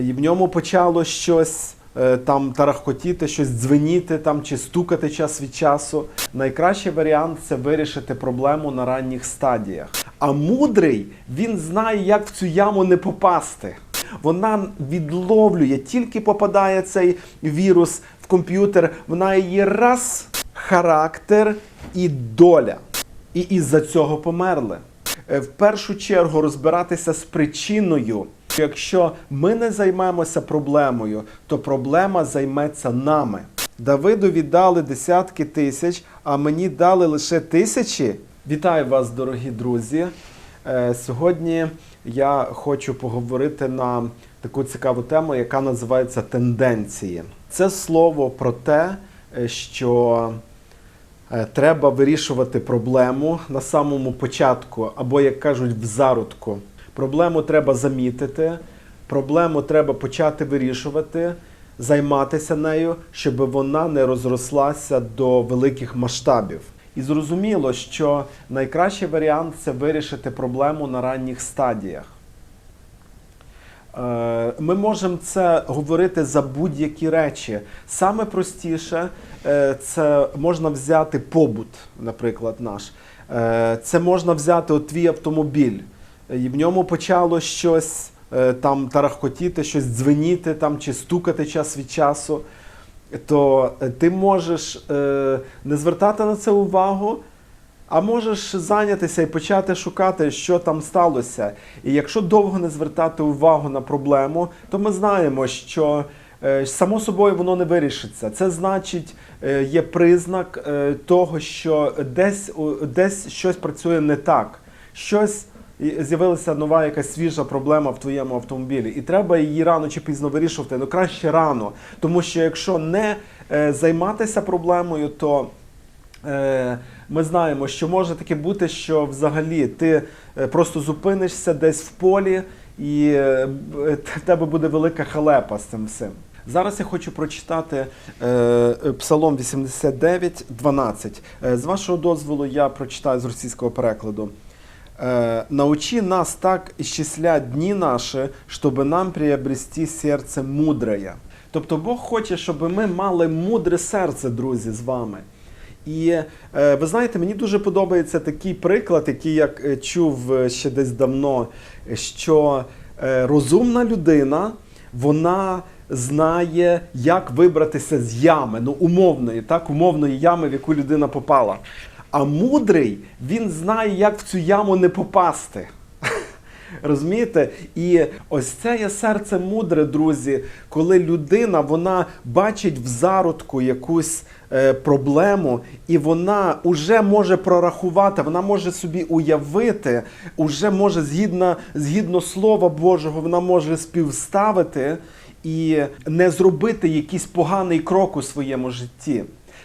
і в ньому почало щось е, там тарахкотіти, щось дзвеніти там чи стукати час від часу. Найкращий варіант це вирішити проблему на ранніх стадіях. А мудрий він знає, як в цю яму не попасти. Вона відловлює, тільки попадає цей вірус в комп'ютер, вона її раз характер і доля. І із-за цього померли. Е, В першу чергу розбиратися з причиною. Якщо ми не займемося проблемою, то проблема займеться нами. Давиду віддали десятки тисяч, а мені дали лише тисячі. Вітаю вас, дорогі друзі. Е, Сьогодні я хочу поговорити на таку цікаву тему, яка називається тенденції. Це слово про те, е, що Е, Треба вирішувати проблему на самому початку, або, як кажуть, в зародку. Проблему треба замітити, проблему треба почати вирішувати, займатися нею, щоб вона не розрослася до великих масштабів. І зрозуміло, що найкращий варіант це вирішити проблему на ранніх стадіях. Е, Ми можемо це говорити за будь-які речі. Саме простіше е, це можна взяти побут, наприклад, наш. Е, Це можна взяти от твій автомобіль. І в ньому почало щось е, там тарахкотіти, щось дзвеніти там, чи стукати час від часу. То е, ти можеш е, не звертати на це увагу, а можеш зайнятися і почати шукати, що там сталося. І якщо довго не звертати увагу на проблему, то ми знаємо, що е, само собою воно не вирішиться. Це значить, е, є признак е, того, що десь, десь щось працює не так. Щось з'явилася нова якась свіжа проблема в твоєму автомобілі, і треба її рано чи пізно вирішувати. Ну краще рано, тому що якщо не е, займатися проблемою, то Е, Ми знаємо, що може таке бути, що взагалі ти е, просто зупинишся десь в полі, і в тебе буде велика халепа з цим всім. Зараз я хочу прочитати е, Псалом 89, 12. Е, з вашого дозволу я прочитаю з російського перекладу. Э, научи нас так исчислять дні наші, щоб нам приобрести серце мудре. Тобто Бог хоче, щоб ми мали мудре серце, друзі, з вами. І е, ви знаєте, мені дуже подобається такий приклад, який я е, чув е, ще десь давно, що розумна людина, вона знає, як вибратися з ями, ну умовної, так, умовної ями, в яку людина попала. А мудрий, він знає, як в цю яму не попасти. Розумієте? І ось це є серце мудре, друзі, коли людина вона бачить в зародку якусь е, проблему, і вона вже може прорахувати, вона може собі уявити, уже може згідно, згідно Слова Божого, вона може співставити і не зробити якийсь поганий крок у своєму житті.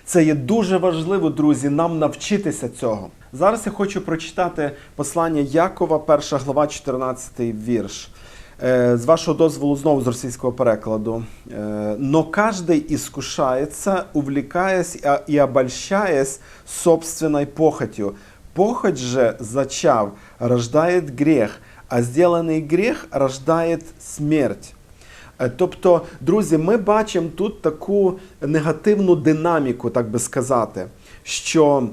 Це є дуже важливо, друзі, нам навчитися цього. Зараз я хочу прочитати послання Якова, перша глава, 14 вірш. Е, З вашого дозволу знову з російського перекладу. Е, «Но каждый искушается, увлекаясь и обольщаясь собственной похотью. Похоть же, зачав, рождает грех, а сделанный грех рождает смерть. Е, Тобто, друзі, ми бачимо тут таку негативну динаміку, так би сказати, що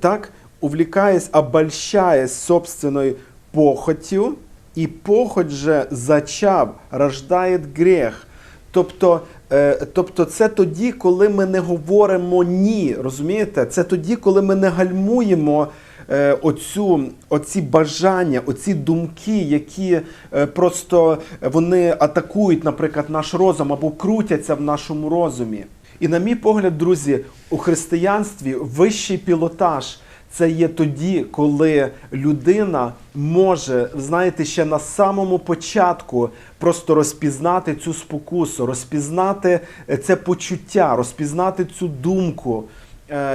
так, увлікаясь, обольщаясь собственною похотю, і похоть же зачав, рождає грех. Тобто, е, тобто це тоді, коли ми не говоримо ні, розумієте? Це тоді, коли ми не гальмуємо оцю, оці бажання, оці думки, які е, просто вони атакують, наприклад, наш розум або крутяться в нашому розумі. І на мій погляд, друзі, у християнстві вищий пілотаж. Це є тоді, коли людина може, знаєте, ще на самому початку просто розпізнати цю спокусу, розпізнати е, це почуття, розпізнати цю думку, е,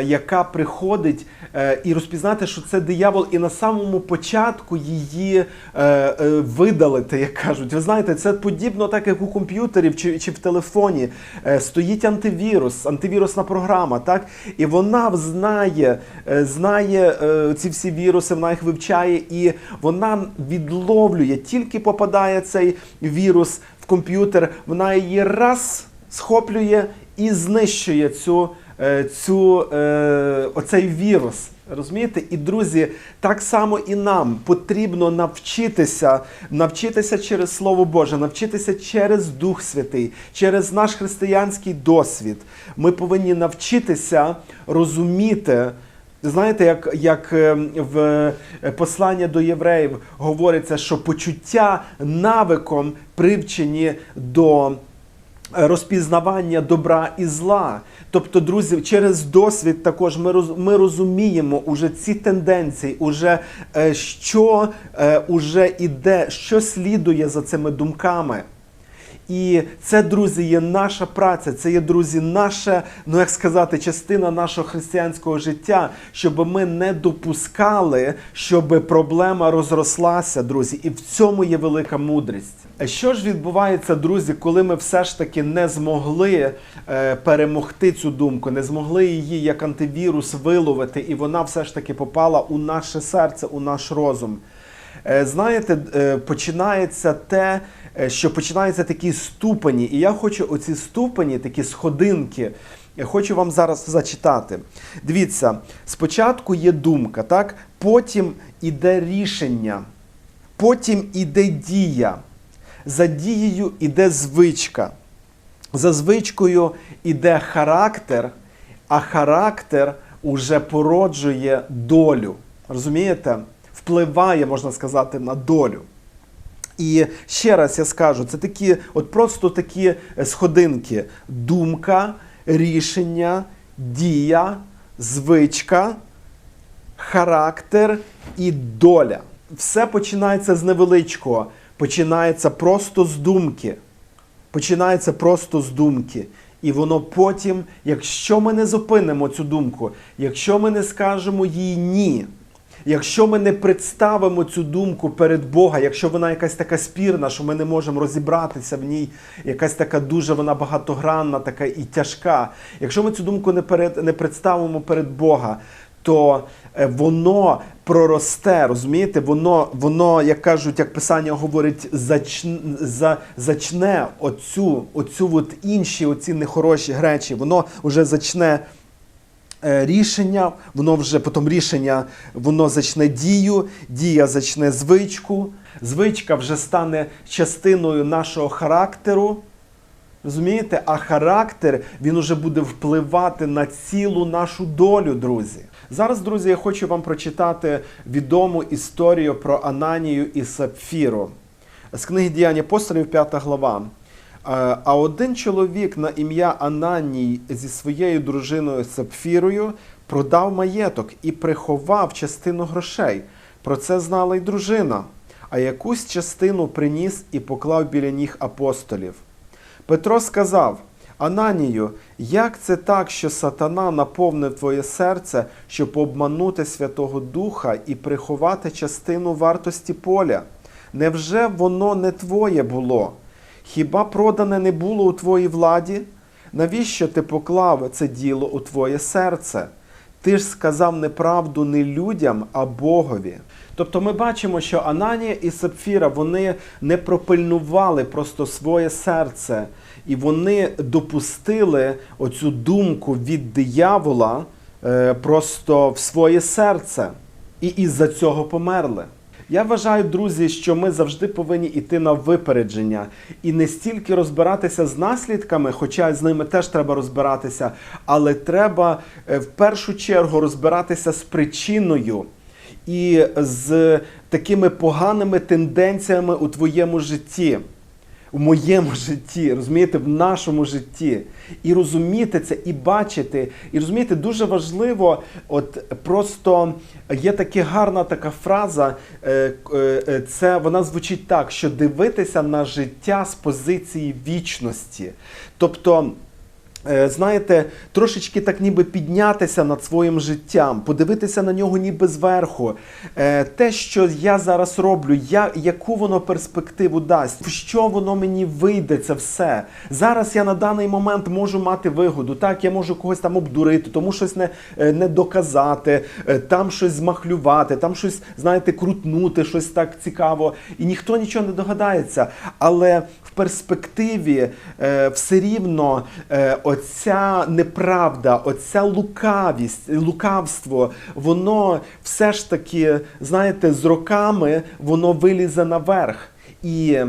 яка приходить, е, і розпізнати, що це диявол, і на самому початку її е, е, видалити, як кажуть. Ви знаєте, це подібно, так як у комп'ютері чи, чи в телефоні. Е, стоїть антивірус, антивірусна програма, так? І вона знає, е, знає е, ці всі віруси, вона їх вивчає, і вона відловлює, тільки попадає цей вірус в комп'ютер, вона її раз схоплює і знищує цю, е, цю, е, оцей вірус. Розумієте? І друзі, так само і нам потрібно навчитися, навчитися через Слово Боже, навчитися через Дух Святий, через наш християнський досвід. Ми повинні навчитися розуміти. Знаєте, як, як е, в е, посланні до євреїв говориться, що почуття навиком привчені до е, розпізнавання добра і зла. Тобто, друзі, через досвід також ми, роз, ми розуміємо уже ці тенденції, уже е, що е, уже іде, що слідує за цими думками. І це, друзі, є наша праця, це є, друзі, наша, ну як сказати, частина нашого християнського життя, щоб ми не допускали, щоб проблема розрослася, друзі. І в цьому є велика мудрість. А Що ж відбувається, друзі, коли ми все ж таки не змогли е, перемогти цю думку, не змогли її як антивірус виловити, і вона все ж таки попала у наше серце, у наш розум. Е, Знаєте, е, починається те, що починаються такі ступені, і я хочу оці ступені, такі сходинки. Я хочу вам зараз зачитати. Дивіться, спочатку є думка, так? потім іде рішення, потім іде дія. За дією іде звичка. За звичкою іде характер, а характер уже породжує долю. Розумієте? Впливає, можна сказати, на долю. І ще раз я скажу, це такі, от просто такі е, сходинки: думка, рішення, дія, звичка, характер і доля. Все починається з невеличкого, починається просто з думки. Починається просто з думки. І воно потім, якщо ми не зупинимо цю думку, якщо ми не скажемо їй ні, якщо ми не представимо цю думку перед Бога, якщо вона якась така спірна, що ми не можемо розібратися в ній, якась така дуже вона багатогранна, така і тяжка. Якщо ми цю думку не перед не представимо перед Бога, то е, воно проросте, розумієте? Воно, воно, як кажуть, як писання говорить, зачне, за, зачне оцю, оцю от інші оці нехороші речі, воно вже зачне рішення, воно вже потім рішення, воно зачне дію, дія зачне звичку, звичка вже стане частиною нашого характеру. Розумієте? А характер він уже буде впливати на цілу нашу долю, друзі. Зараз, друзі, я хочу вам прочитати відому історію про Ананію і Сапфіру з книги Діянь апостолів, 5 глава. Е, А один чоловік на ім'я Ананій зі своєю дружиною Сапфірою продав маєток і приховав частину грошей. Про це знала й дружина. А якусь частину приніс і поклав біля ніг апостолів. Петро сказав: Ананію, як це так, що сатана наповнив твоє серце, щоб обманути Святого Духа і приховати частину вартості поля? Невже воно не твоє було? Хіба продане не було у твоїй владі? Навіщо ти поклав це діло у твоє серце? Ти ж сказав неправду не людям, а Богові. Тобто ми бачимо, що Ананія і Сапфіра вони не пропильнували просто своє серце, і вони допустили оцю думку від диявола е, просто в своє серце, і із-за цього померли. Я вважаю, друзі, що ми завжди повинні йти на випередження і не стільки розбиратися з наслідками, хоча з ними теж треба розбиратися, але треба е, в першу чергу розбиратися з причиною і з такими поганими тенденціями у твоєму житті. В моєму житті, розумієте, в нашому житті. І розуміти це, і бачити. І розумієте, дуже важливо, от просто є така гарна така фраза, е, е, це вона звучить так, що дивитися на життя з позиції вічності. Тобто. Е, Знаєте, трошечки так ніби піднятися над своїм життям, подивитися на нього ніби зверху. Е, Те, що я зараз роблю, я, яку воно перспективу дасть, в що воно мені вийде, це все. Зараз я на даний момент можу мати вигоду. Так, я можу когось там обдурити, тому щось не, е, не доказати, там щось змахлювати, там щось, знаєте, крутнути, щось так цікаво. І ніхто нічого не догадається. Але перспективі е, все рівно е, оця неправда, оця лукавість, лукавство, воно все ж таки, знаєте, з роками воно вилізе наверх. І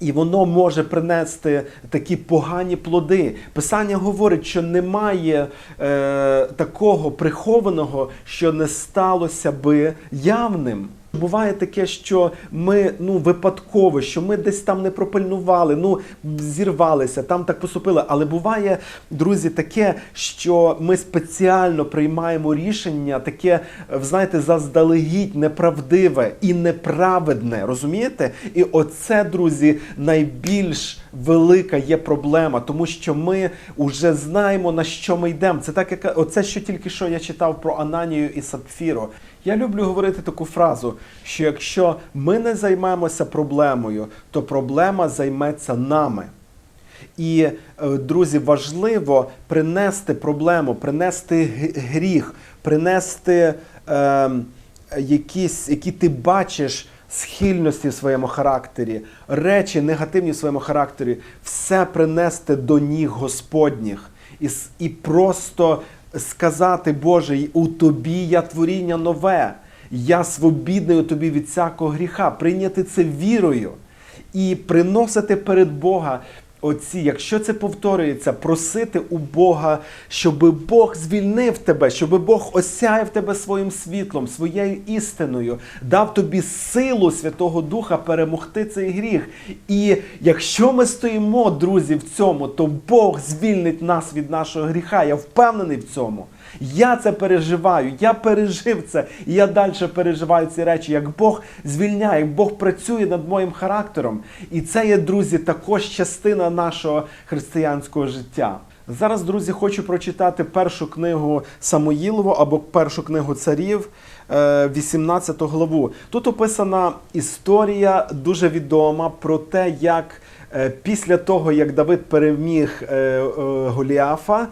і воно може принести такі погані плоди. Писання говорить, що немає е, такого прихованого, що не сталося би явним. Буває таке, що ми ну випадково, що ми десь там не пропильнували, ну зірвалися, там так поступили. Але буває, друзі, таке, що ми спеціально приймаємо рішення, таке, знаєте, заздалегідь неправдиве і неправедне. Розумієте? І оце, друзі, найбільш велика є проблема, тому що ми вже знаємо на що ми йдемо. Це так, як оце, що тільки що я читав про Ананію і Сапфіру. Я люблю говорити таку фразу, що якщо ми не займемося проблемою, то проблема займеться нами. І, е, друзі, важливо принести проблему, принести гріх, принести е, якісь, які ти бачиш схильності в своєму характері, речі негативні в своєму характері, все принести до ніг Господніх і, і просто сказати, Боже, у тобі я творіння нове, я свобідний у тобі від всякого гріха, прийняти це вірою і приносити перед Бога. Оці, якщо це повторюється, просити у Бога, щоб Бог звільнив тебе, щоб Бог осяяв тебе своїм світлом, своєю істиною, дав тобі силу Святого Духа перемогти цей гріх. І якщо ми стоїмо, друзі, в цьому, то Бог звільнить нас від нашого гріха. Я впевнений в цьому. Я це переживаю, я пережив це, і я далі переживаю ці речі, як Бог звільняє, як Бог працює над моїм характером. І це є, друзі, також частина нашого християнського життя. Зараз, друзі, хочу прочитати першу книгу Самуїлову або першу книгу царів, е, 18 главу. Тут описана історія дуже відома про те, як е, після того, як Давид переміг е, е, Голіафа,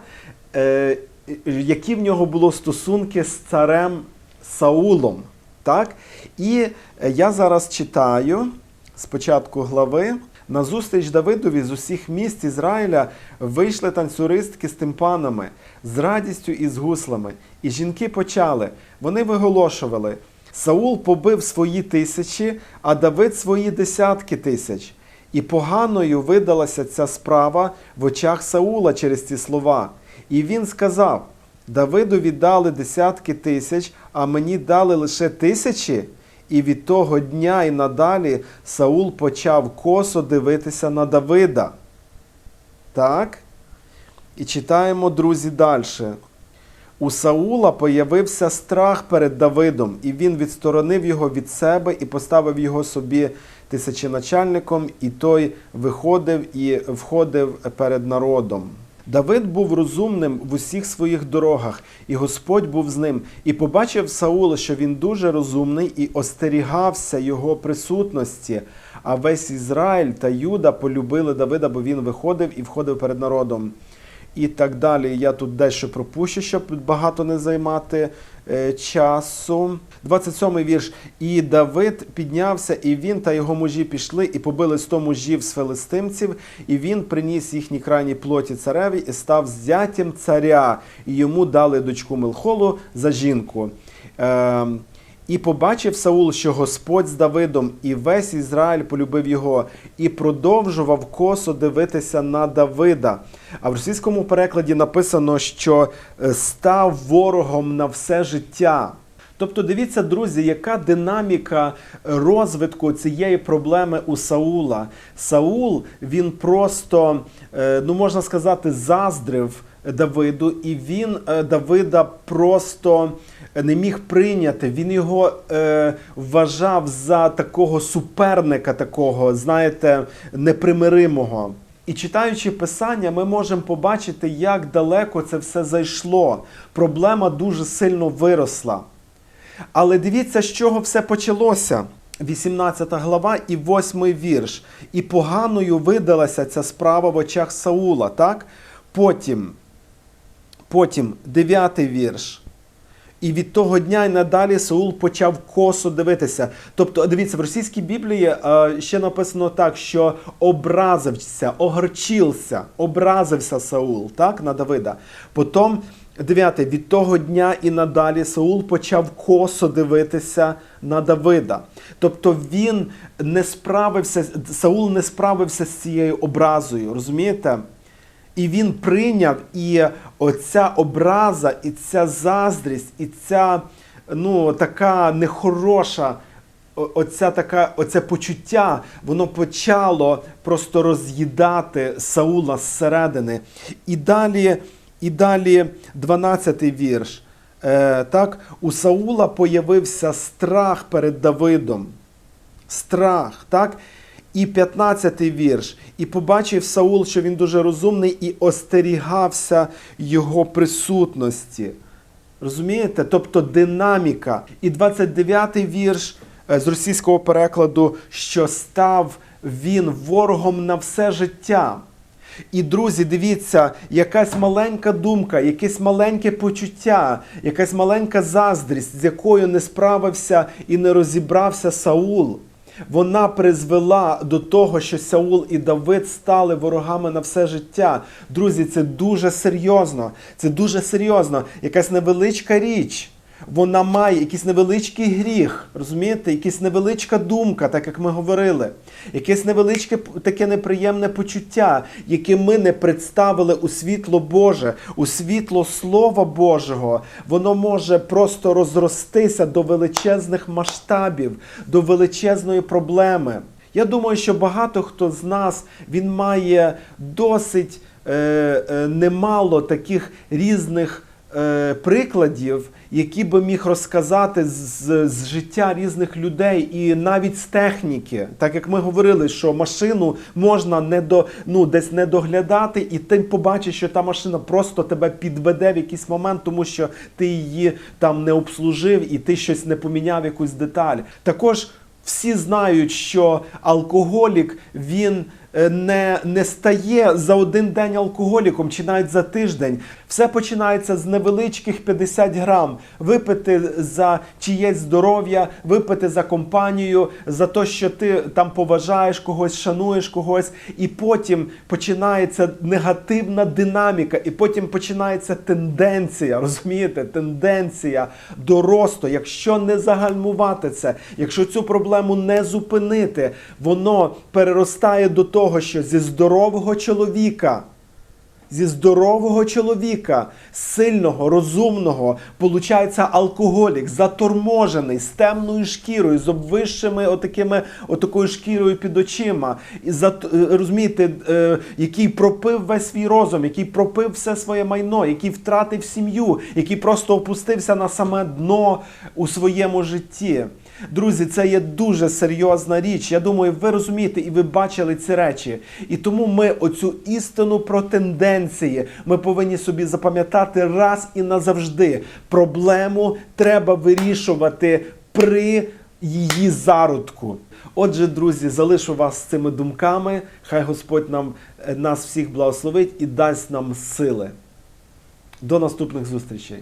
е, які в нього було стосунки з царем Саулом. Так? І е, я зараз читаю з початку глави. Назустріч Давидові з усіх міст Ізраїля вийшли танцюристки з тимпанами, з радістю і з гуслами. І жінки почали. Вони виголошували: Саул побив свої тисячі, а Давид свої десятки тисяч. І поганою видалася ця справа в очах Саула через ці слова. І він сказав: Давидові дали десятки тисяч, а мені дали лише тисячі. І від того дня і надалі Саул почав косо дивитися на Давида. Так? І читаємо, друзі, далі. У Саула появився страх перед Давидом, і він відсторонив його від себе і поставив його собі тисяченачальником, і той виходив і входив перед народом. Давид був розумним в усіх своїх дорогах, і Господь був з ним. І побачив Саула, що він дуже розумний і остерігався його присутності. А весь Ізраїль та Юда полюбили Давида, бо він виходив і входив перед народом. І так далі. Я тут дещо пропущу, щоб багато не займати е, часу. 27-й вірш. І Давид піднявся, і він та його мужі пішли, і побили сто мужів з филистимців, і він приніс їхні крайні плоті цареві і став зятям царя, і йому дали дочку Милхолу за жінку. І побачив Саул, що Господь з Давидом, і весь Ізраїль полюбив його, і продовжував косо дивитися на Давида. А в російському перекладі написано, що е, став ворогом на все життя. Тобто, дивіться, друзі, яка динаміка розвитку цієї проблеми у Саула. Саул він просто, е, ну можна сказати, заздрив Давиду, і він е, Давида просто не міг прийняти. Він його е, вважав за такого суперника, такого, знаєте, непримиримого. І читаючи писання, ми можемо побачити, як далеко це все зайшло. Проблема дуже сильно виросла. Але дивіться, з чого все почалося. 18 глава і 8 вірш. І поганою видалася ця справа в очах Саула. так? Потім, потім 9 вірш. І від того дня і надалі Саул почав косо дивитися. Тобто, дивіться, в російській Біблії е, ще написано так, що образився, огорчився, образився Саул так, на Давида. Потім, дев'яте, від того дня і надалі Саул почав косо дивитися на Давида. Тобто він не справився, Саул не справився з цією образою, розумієте? І він прийняв, і оця образа, і ця заздрість, і ця ну, така нехороша, оця така, оце почуття, воно почало просто роз'їдати Саула зсередини. І далі, і далі 12-й вірш. Е, так, у Саула появився страх перед Давидом. Страх, так? І 15-й вірш. І побачив Саул, що він дуже розумний, і остерігався його присутності. Розумієте? Тобто динаміка. І 29-й вірш е, з російського перекладу, що став він ворогом на все життя. І, друзі, дивіться, якась маленька думка, якесь маленьке почуття, якась маленька заздрість, з якою не справився і не розібрався Саул. Вона призвела до того, що Саул і Давид стали ворогами на все життя. Друзі, це дуже серйозно. Це дуже серйозно. Якась невеличка річ. Вона має якийсь невеличкий гріх, розумієте, якась невеличка думка, так як ми говорили, якесь невеличке таке неприємне почуття, яке ми не представили у світло Боже, у світло Слова Божого. Воно може просто розростися до величезних масштабів, до величезної проблеми. Я думаю, що багато хто з нас він має досить е, е, немало таких різних прикладів, які би міг розказати з, з життя різних людей і навіть з техніки. Так як ми говорили, що машину можна не до, ну, десь не доглядати, і ти побачиш, що та машина просто тебе підведе в якийсь момент, тому що ти її там не обслужив і ти щось не поміняв якусь деталь. Також всі знають, що алкоголік він е, не, не стає за один день алкоголіком чи навіть за тиждень. Все починається з невеличких 50 грам. Випити за чиєсь здоров'я, випити за компанію, за те, що ти там поважаєш когось, шануєш когось, і потім починається негативна динаміка, і потім починається тенденція. Розумієте? Тенденція до росту. Якщо не загальмувати це, якщо цю проблему не зупинити, воно переростає до того, що зі здорового чоловіка. Зі здорового чоловіка, сильного, розумного, получається алкоголік, заторможений, з темною шкірою, з обвищими отакими, отакою шкірою під очима. І за, розумієте, е, який пропив весь свій розум, який пропив все своє майно, який втратив сім'ю, який просто опустився на саме дно у своєму житті. Друзі, це є дуже серйозна річ. Я думаю, ви розумієте і ви бачили ці речі. І тому ми оцю істину про тенденції ми повинні собі запам'ятати раз і назавжди. Проблему треба вирішувати при її зародку. Отже, друзі, залишу вас з цими думками. Хай Господь нам е, нас всіх благословить і дасть нам сили. До наступних зустрічей.